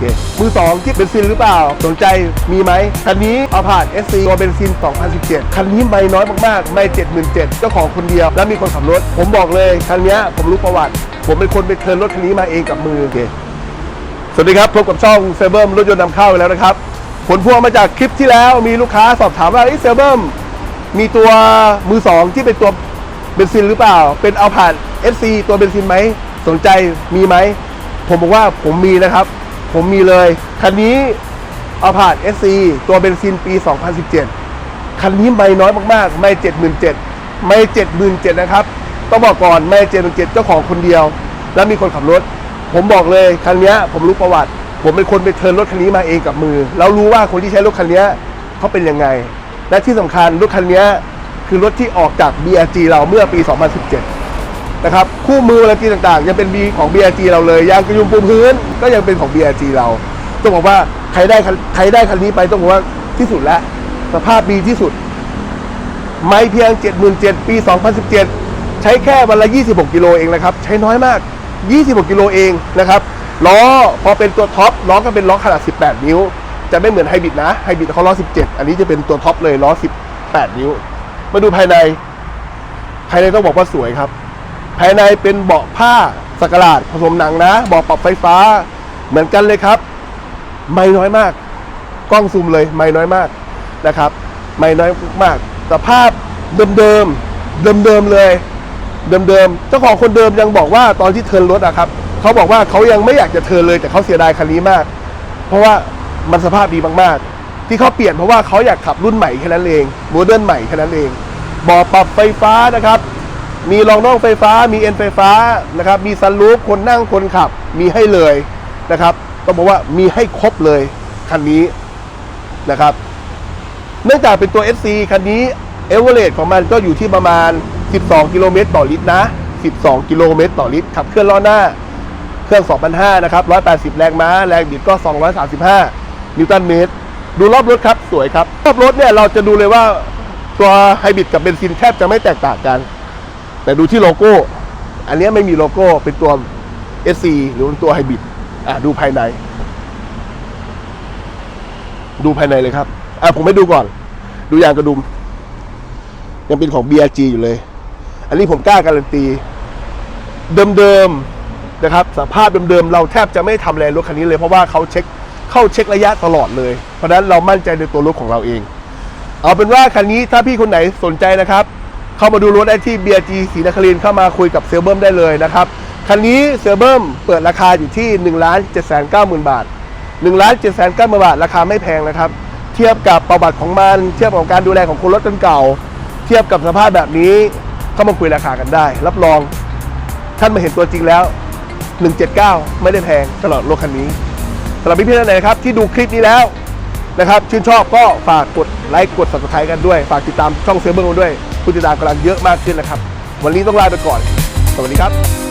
เคมือสองที่เป็นซินหรือเปล่า สนใจมีไหมคันนี้เอาผ่าน SC ตัวเบนซิน 2017 คันนี้ไม่น้อยมากๆ ไม่77,000เจ้าของคนเดียว แล้วมีคนขับรถ ผมบอกเลย คันนี้ผมรู้ประวัติ ผมเป็นคนไปเทิร์นรถคันนี้มาเองกับมือโอเคสวัสดีครับพบกับช่องเซเบิร์มรถยนต์นำเข้าแล้วนะครับ ผลพวงมาจากคลิปที่แล้วมีลูกค้าสอบถามว่าเซเบิร์มมีตัวมือสองที่เป็นตัวเบนซินหรือเปล่า เป็นเอาผ่าน FC ตัวเบนซินไหม สนใจมีไหม ผมบอกว่าผมมีนะครับ ผมมีเลย คันนี้อาผ่าน SC ตัวเบนซินปี 2017 คันนี้ไม่น้อยมากๆ ไม่77,000ไม่77,000นะครับ ต้องบอกก่อนไม่77,000เจ้าของคนเดียว แล้วมีคนขับรถ ผมบอกเลยคันนี้ผมรู้ประวัติ ผมเป็นคนไปเทิร์นรถคันนี้มาเองกับมือ แล้วรู้ว่าคนที่ใช้รถคันนี้เขาเป็นยังไง และที่สำคัญรถคันนี้คือรถที่ออกจาก BRG เราเมื่อปี 2017 นะครับคู่มืออะไรต่างๆ ยังเป็นบีของ BRG เราเลยยางกระยุมปูพื้นก็ยังเป็นของ BRG เรา ต้องบอกว่าใครได้ใครได้คันนี้ไปต้องบอกว่าที่สุดแล้ว สภาพดีที่สุด ไม่เพียง 77,000ปี 2017 ใช้แค่วันละ 26 กิโลเองนะครับ ใช้น้อยมาก 26 กิโลเองนะครับล้อพอเป็นตัวท็อปล้อก็เป็นล้อขนาด 18 นิ้ว จะไม่เหมือนไฮบริดนะไฮบริดเขาล้อ 17 อันนี้จะเป็นตัวท็อปเลยล้อ 18 นิ้ว มาดูภายใน ภายในต้องบอกว่าสวยครับ ภายในเป็นเบาะผ้าสกหลาดผสมหนังนะเบาะปรับไฟฟ้า เหมือนกันเลยครับ ไม่น้อยมาก กล้องซูมเลยไม่น้อยมากนะครับ ไม่น้อยมาก สภาพเดิมๆเดิมๆเลยเดิมๆเจ้าของคนเดิมยังบอกว่าตอนที่เทิร์นรถอะครับเขาบอกว่าเขายังไม่อยากจะเทิร์นเลยแต่เขาเสียดายคันนี้มาก เพราะว่ามันสภาพดีมากๆ ที่เขาเปลี่ยนเพราะว่าเขาอยากขับรุ่นใหม่แค่นั้นเองโมเดิร์นใหม่แค่นั้นเองเบาะปรับไฟฟ้านะครับ มีรองน่องไฟฟ้า มีเอ็นไฟฟ้านะครับ มีซันรูฟคนนั่งคนขับ มีให้เลยนะครับต้องบอกว่ามีให้ครบเลยคันนี้นะครับ เนื่องจากเป็นตัว SC คันนี้เอเวอเรของมันก็อยู่ที่ประมาณ 12 กิโลเมตรต่อลิตรนะ 12 กิโลเมตรต่อลิตรขับเคลื่อนล้อหน้า เครื่อง 2,500 นะครับ 180 แรงม้า แรงบิดก็ 235 นิวตันเมตร ดูรอบรถครับ สวยครับ รอบรถเนี่ยเราจะดูเลยว่าตัวไฮบริดกับเบนซินแทบจะไม่แตกต่างกัน แต่ดูที่โลโก้ อันนี้ไม่มีโลโก้เป็นตัว SC หรือเป็นตัวไฮบริดอะดูภายใน ดูภายในเลยครับ อะผมไม่ดูก่อน ดูยางกระดุม ยังเป็นของ BRG อยู่เลย อันนี้ผมกล้าการันตี เดิมๆนะครับสภาพเดิมๆเราแทบจะไม่ทำอะไรถคันนี้เลยเพราะว่าเขาเช็คเข้าเช็คระยะตลอดเลย เพราะนั้นเรามั่นใจในตัวรถของเราเอง เอาเป็นว่าคันนี้ถ้าพี่คนไหนสนใจนะครับ เข้ามาดูรถได้ที่ BRG ศรีนครินเข้ามาคุยกับเซลเบิร์มได้เลยนะครับ คันนี้เซลเบิร์มเปิดราคาอยู่ที่1นึ่งล้านเจ็ดแสนเก้าหมื่นบาท1นึ่งล้านเจ็ดแสนเก้าหมื่นบาท ราคาไม่แพงนะครับ เทียบกับประวัติของมัน เทียบกับการดูแลของคนรถเก่า เทียบกับสภาพแบบนี้เข้ามาคุยราคากันได้ รับรอง ท่านมาเห็นตัวจริงแล้ว 179 ไม่ได้แพงตลอดรถคันนี้สำหรับพี่ๆท่านไหนนะครับที่ดูคลิปนี้แล้วนะครับชื่นชอบก็ฝากกดไลค์กด subscribe กันด้วย ฝากติดตามช่องเซเบิร์ด้วย ผู้ติดตามกำลังเยอะมากขึ้นนะครับ วันนี้ต้องลาไปก่อน สวัสดีครับ